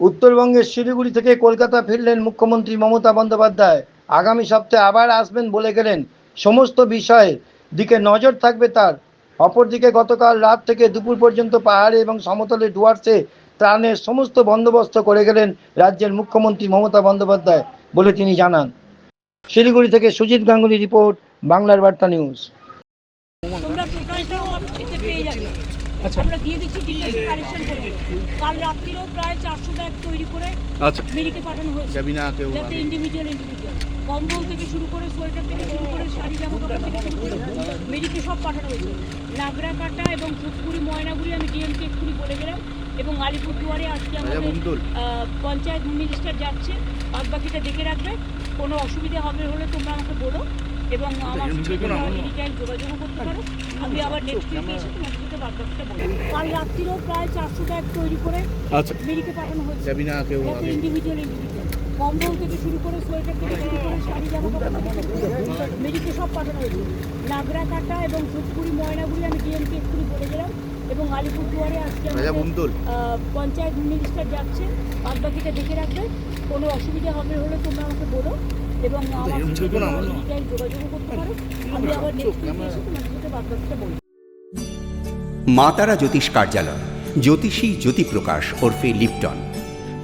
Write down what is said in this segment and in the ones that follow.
উত্তরবঙ্গের শিলিগুড়ি থেকে কলকাতা ফিরলেন মুখ্যমন্ত্রী মমতা বন্দ্যোপাধ্যায়। আগামী সপ্তাহে আবার আসবেন বলে গেলেন। সমস্ত বিষয়ে দিকে নজর থাকবে তার। অপরদিকে গতকাল রাত থেকে দুপুর পর্যন্ত পাহাড়ে এবং সমতলে ডুয়ার্সে ত্রাণের সমস্ত বন্দোবস্ত করে গেলেন রাজ্যের মুখ্যমন্ত্রী মমতা বন্দ্যোপাধ্যায় বলে তিনি জানান। শিলিগুড়ি থেকে সুজিত গাঙ্গুলি রিপোর্ট, বাংলার বার্তা নিউজ। আমরা দিয়ে দিচ্ছি ডিটেলস কালেকশন করে। কাল রাত্রিরেও প্রায় চারশো ব্যাগ তৈরি করে আচ্ছা। মেরিকে পাঠানো হয়েছে। যাতে ইন্ডিভিজুয়াল ইন্ডিভিজুয়াল কম্বল থেকে শুরু করে সোয়েটার থেকে শুরু করে শাড়ি জামা কাপড় থেকে শুরু করে মেরিকে সব পাঠানো হয়েছে। নাগরা কাটা এবং ফুটপুরি ময়নাগুড়ি আমি ডিএমকে এক্ষুনি বলে গেলাম। এবং আলিপুরদুয়ারে আজকে আমাদের বন্দুল আহ, পঞ্চায়েত মিনিস্টার যাচ্ছে। বাদ বাকিটা দেখে রাখবে। কোনো অসুবিধা হবে হলে তোমরা আমাকে বলো। এবং আমার তোমরা যোগাযোগও করতে পারো। আমি আবার নেক্সট উইকে এসে সাথে বলব। কাল রাত্রিরেও প্রায় চারশো ব্যাগ তৈরি করে আচ্ছা। মেরিকে পাঠানো হয়েছে ইন্ডিভিজুয়াল ইন্ডিভিজুয়াল কম্বল থেকে শুরু করে সোয়েটার থেকে শুরু করে শাড়ি জামা কাপড় মেরিকে সব পাঠানো হয়েছে। নাগরা কাটা এবং ফুটপুরি ময়নাগুড়ি আমি ডিএমকে এক্ষুনি বলে গেলাম। এবং আলিপুরদুয়ারে আজকে আমাদের পঞ্চায়েত মিনিস্টার যাচ্ছে। বাদ বাকিটা দেখে রাখবে। কোনো অসুবিধা হবে হলে তোমরা আমাকে বলো। এবং আমার এরকম সঙ্গে কোনো তোমরা আমল- any time যোগাযোগও করতে পারো আমি আবার নেক্সট এসে তোমাদের সাথে বাদ বলব। মা তারা জ্যোতিষ কার্যালয় জ্যোতিষী জ্যোতিপ্রকাশ ওরফে লিপটন।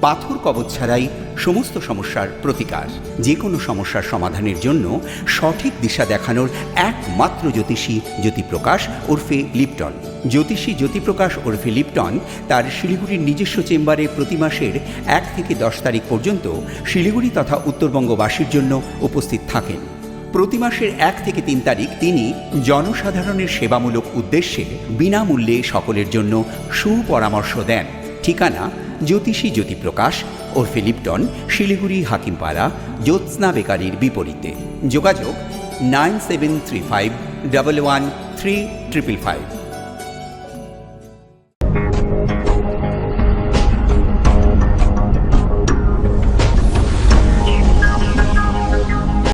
পাথর কবচ ছাড়াই সমস্ত সমস্যার প্রতিকার। যে কোনো সমস্যার সমাধানের জন্য সঠিক দিশা দেখানোর একমাত্র জ্যোতিষী জ্যোতিপ্রকাশ ওরফে লিপটন। জ্যোতিষী জ্যোতিপ্রকাশ ওরফে লিপটন তার শিলিগুড়ির নিজস্ব চেম্বারে প্রতি মাসের এক থেকে দশ তারিখ পর্যন্ত শিলিগুড়ি তথা উত্তরবঙ্গবাসীর জন্য উপস্থিত থাকেন। প্রতি মাসের এক থেকে তিন তারিখ তিনি জনসাধারণের সেবামূলক উদ্দেশ্যে বিনামূল্যে সকলের জন্য সুপরামর্শ দেন। ঠিকানা জ্যোতিষী জ্যোতিপ্রকাশ ও ফিলিপটন শিলিগুড়ি হাকিমপাড়া, জ্যোৎস্না বেকারির বিপরীতে। যোগাযোগ nine seven three five double one three triple five.